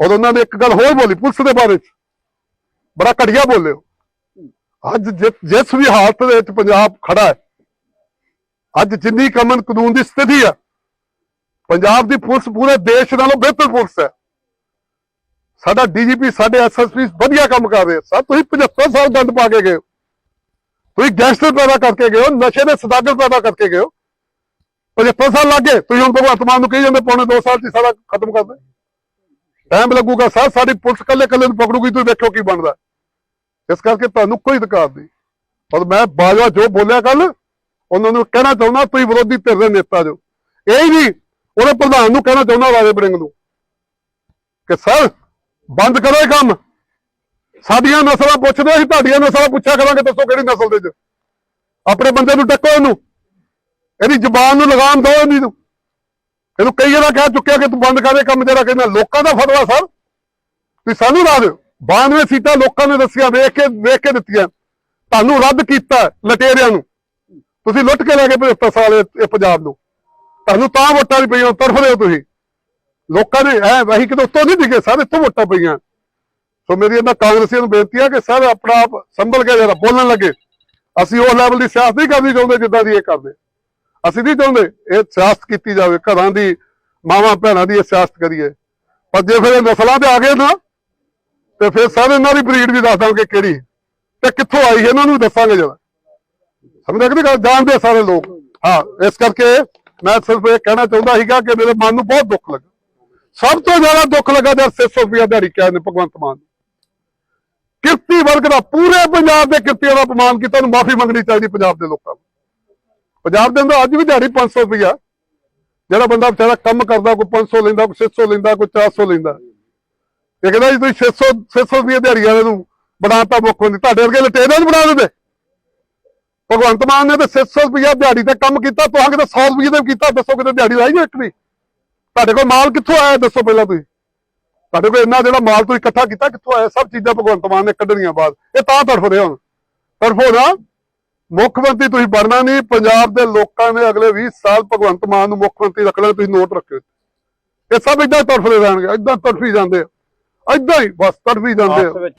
ਔਰ ਉਹਨਾਂ ਨੇ ਇੱਕ ਗੱਲ ਹੋਰ ਬੋਲੀ ਪੁਲਿਸ ਦੇ ਬਾਰੇ ਚ। ਬੜਾ ਘਟੀਆ ਬੋਲੇ ਅੱਜ ਜਿਸ ਵੀ ਹਾਲਤ ਦੇ ਵਿੱਚ ਪੰਜਾਬ ਖੜਾ ਹੈ, ਅੱਜ ਜਿੰਨੀ ਕਮਨ ਕਾਨੂੰਨ ਦੀ ਸਥਿਤੀ ਹੈ ਪੰਜਾਬ ਦੀ ਪੁਲਿਸ ਪੂਰੇ ਦੇਸ਼ ਨਾਲੋਂ ਬਿਹਤਰ ਪੁਲਿਸ ਹੈ। ਸਾਡਾ ਡੀਜੀਪੀ, ਸਾਡੇ ਐਸਐਸਪੀ ਵਧੀਆ ਕੰਮ ਕਰ ਰਹੇ ਸਰ, ਤੁਸੀਂ 75 ਸਾਲ ਦੰਦ ਪਾ ਕੇ ਗਏ ਹੋ। ਤੁਸੀਂ ਗੈਂਗਸਟਰ ਪੈਦਾ ਕਰਕੇ ਗਏ ਹੋ, ਨਸ਼ੇ ਦੇ ਸਦਾਗਰ ਪੈਦਾ ਕਰਕੇ ਗਏ ਹੋ। 75 ਸਾਲ ਲੱਗੇ ਤੁਸੀਂ ਹੁਣ ਭਗਵੰਤ ਮਾਨ ਨੂੰ ਕਹੀ ਜਾਂਦੇ, ਪੌਣੇ 2 ਸਾਲ ਚ ਸਾਰਾ ਖਤਮ ਕਰ ਦੇ। ਟਾਈਮ ਲੱਗੂਗਾ, ਸਰ, ਸਾਡੀ ਪੁਲਿਸ ਕੱਲੇ ਕੱਲੇ ਨੂੰ ਪਕੜੂਗੀ, ਤੁਸੀਂ ਵੇਖੋ ਕੀ ਬਣਦਾ। ਇਸ ਕਰਕੇ ਤੁਹਾਨੂੰ ਕੋਈ ਅਧਿਕਾਰ ਨਹੀਂ। ਔਰ ਮੈਂ ਬਾਜਵਾ ਜੋ ਬੋਲਿਆ ਕੱਲ ਉਹਨਾਂ ਨੂੰ ਕਹਿਣਾ ਚਾਹੁੰਦਾ, ਤੁਸੀਂ ਵਿਰੋਧੀ ਧਿਰ ਦੇ ਨੇਤਾ ਜੋ। ਇਹ ਹੀ ਨਹੀਂ, ਉਹਦੇ ਪ੍ਰਧਾਨ ਨੂੰ ਕਹਿਣਾ ਚਾਹੁੰਦਾ, ਰਾਜੇ ਬੜਿੰਗ ਨੂੰ, ਕਿ ਸਰ, ਬੰਦ ਕਰੋ ਇਹ ਕੰਮ। ਸਾਡੀਆਂ ਨਸਲਾਂ ਪੁੱਛਦੇ ਅਸੀਂ ਤੁਹਾਡੀਆਂ ਨਸਲਾਂ ਪੁੱਛਿਆ ਕਰਾਂਗੇ, ਦੱਸੋ ਕਿਹੜੀ ਨਸਲ ਦੇ ਚ ਆਪਣੇ ਬੰਦੇ ਨੂੰ ਟੱਕੋ ਇਹਨੂੰ। ਇਹਦੀ ਜ਼ੁਬਾਨ ਨੂੰ ਲਗਾਮ ਦਿਓ ਇਹਦੀ ਇਹਨੂੰ ਕਈ ਜਣਾ ਕਹਿ ਚੁੱਕਿਆ ਕਿ ਤੂੰ ਬੰਦ ਕਰ ਇਹ ਕੰਮ ਜਿਹੜਾ ਕਹਿੰਦਾ ਲੋਕਾਂ ਦਾ ਫਤਵਾ ਸਰ। ਤੁਸੀਂ ਸਾਨੂੰ ਲਾ ਦਿਓ। 92 ਸੀਟਾਂ ਲੋਕਾਂ ਨੇ ਦੱਸੀਆਂ, ਵੇਖ ਕੇ ਵੇਖ ਕੇ ਦਿੱਤੀਆਂ। ਤੁਹਾਨੂੰ ਰੱਦ ਕੀਤਾ ਲਟੇਰਿਆਂ ਨੂੰ। ਤੁਸੀਂ ਲੁੱਟ ਕੇ ਲੈ ਗਏ 75 ਸਾਲ ਇਹ ਪੰਜਾਬ ਨੂੰ। ਤੁਹਾਨੂੰ ਤਾਂ ਵੋਟਾਂ ਨਹੀਂ ਪਈਆਂ ਤਰਫਦੇ ਹੋ ਤੁਸੀਂ। ਲੋਕਾਂ ਨੇ ਐ ਵਹੀ ਕਿਤੇ ਉੱਤੋਂ ਨਹੀਂ ਡਿੱਗੇ, ਸਾਰੇ, ਇੱਥੋਂ ਵੋਟਾਂ ਪਈਆਂ। ਸੋ ਮੇਰੀ ਇਹਨਾਂ ਕਾਂਗਰਸੀਆਂ ਨੂੰ ਬੇਨਤੀ ਹੈ ਕਿ ਸਰ, ਆਪਣਾ ਆਪ ਸੰਭਲ ਕੇ ਜਰਾ ਬੋਲਣ ਲੱਗੇ। ਅਸੀਂ ਉਹ ਲੈਵਲ ਦੀ ਸਿਆਸਤ ਨਹੀਂ ਕਰਨੀ ਚਾਹੁੰਦੇ ਜਿੱਦਾਂ ਦੀ ਇਹ ਕਰਦੇ। ਅਸੀਂ ਨਹੀਂ ਚਾਹੁੰਦੇ ਇਹ ਸਿਆਸਤ ਕੀਤੀ ਜਾਵੇ, ਘਰਾਂ ਦੀ, ਮਾਵਾਂ ਭੈਣਾਂ ਦੀ ਇਹ ਸਿਆਸਤ ਕਰੀਏ। ਪਰ ਜੇ ਫਿਰ ਇਹ ਨਸਲਾਂ ਤੇ ਆ ਗਏ ਨਾ, ਤੇ ਫਿਰ ਸਾਰੇ ਇਹਨਾਂ ਦੀ ਬਰੀਡ ਵੀ ਦੱਸ ਦਾਂਗੇ ਕਿਹੜੀ। ਤੇ ਕਿੱਥੋਂ ਆਈ ਇਹਨਾਂ ਨੂੰ ਵੀ ਦੱਸਾਂਗੇ ਜਰਾ। ਸਮਝ ਕਿ ਗੱਲ? ਜਾਣਦੇ ਆ ਸਾਰੇ ਲੋਕ। ਹਾਂ, ਇਸ ਕਰਕੇ ਮੈਂ ਸਿਰਫ ਇਹ ਕਹਿਣਾ ਚਾਹੁੰਦਾ ਸੀਗਾ ਕਿ ਮੇਰੇ ਮਨ ਨੂੰ ਬਹੁਤ ਦੁੱਖ ਲੱਗਾ। ਸਭ ਤੋਂ ਜ਼ਿਆਦਾ ਦੁੱਖ ਲੱਗਾ ਜਦ 600 ਰੁਪਇਆ ਦਿਹਾੜੀ ਕਿਹਾ ਨੇ ਭਗਵੰਤ ਮਾਨ ਕਿਰਤੀ ਵਰਗ ਦਾ ਪੂਰੇ ਪੰਜਾਬ ਦੇ ਕਿਰਤੀਆਂ ਦਾ ਅਪਮਾਨ ਕੀਤਾ, ਉਹਨੂੰ ਮਾਫੀ ਮੰਗਣੀ ਚਾਹੀਦੀ ਪੰਜਾਬ ਦੇ ਲੋਕਾਂ ਨੂੰ। ਪੰਜਾਬ ਦੇ ਅੰਦਰ ਅੱਜ ਵੀ ਦਿਹਾੜੀ 500 ਰੁਪਇਆ ਜਿਹੜਾ ਬੰਦਾ ਵਿਚਾਰਾ ਕੰਮ ਕਰਦਾ, ਕੋਈ 500 ਲੈਂਦਾ, ਕੋਈ 600 ਲੈਂਦਾ, ਕੋਈ 400 ਲੈਂਦਾ। ਇਹ ਕਹਿੰਦਾ ਜੀ, ਤੁਸੀਂ 600 600 ਰੁਪਏ ਦਿਹਾੜੀ ਵਾਲੇ ਨੂੰ ਬਣਾਤਾ ਮੁੱਖ ਮੰਤਰੀ ਤੁਹਾਡੇ ਵਰਗੇ ਲਟੇਰਿਆਂ ਨੂੰ ਬਣਾ ਦਿੰਦੇ। ਭਗਵੰਤ ਮਾਨ ਨੇ ਤਾਂ 600 ਰੁਪਇਆ ਦਿਹਾੜੀ ਤੇ ਕੰਮ ਕੀਤਾ ਤੁਹਾਂ ਕਿਤੇ 100 ਰੁਪਏ ਤੇ ਕੀਤਾ। ਦੱਸੋ ਕਿਤੇ ਦਿਹਾੜੀ ਲਾਈ ਜੋ ਇੱਕ ਵੀ। ਤੁਹਾਡੇ ਕੋਲ ਮਾਲ ਕਿੱਥੋਂ ਆਇਆ, ਦੱਸੋ ਪਹਿਲਾਂ ਤੁਸੀਂ। ਤੁਹਾਡੇ ਕੋਲ ਇੰਨਾ ਜਿਹੜਾ ਮਾਲ ਤੁਸੀਂ ਇਕੱਠਾ ਕੀਤਾ, ਕਿੱਥੋਂ ਆਇਆ? ਸਭ ਚੀਜ਼ਾਂ ਭਗਵੰਤ ਮਾਨ ਨੇ ਕੱਢਣੀਆਂ ਬਾਅਦ। ਇਹ ਤਾਂ ਤੜਫ ਤੜਫਦੇ ਹੁਣ। ਤੜਫੋ ਨਾ ਮੁੱਖ ਮੰਤਰੀ ਤੁਸੀਂ ਬਣਨਾ ਨਹੀਂ, ਪੰਜਾਬ ਦੇ ਲੋਕਾਂ ਨੇ ਅਗਲੇ 20 ਸਾਲ ਭਗਵੰਤ ਮਾਨ ਨੂੰ ਮੁੱਖ ਮੰਤਰੀ ਰੱਖਣਾ ਤੁਸੀਂ ਨੋਟ ਰੱਖਿਓ। ਇਹ ਸਭ ਇਦਾਂ ਤੜਫਦੇ ਰਹਿਣਗੇ ਇਦਾਂ ਤੜਫੀ ਜਾਂਦੇ ਆ। ਇਦਾਂ ਹੀ ਬਸ ਤੜਫੀ ਜਾਂਦੇ ਆ।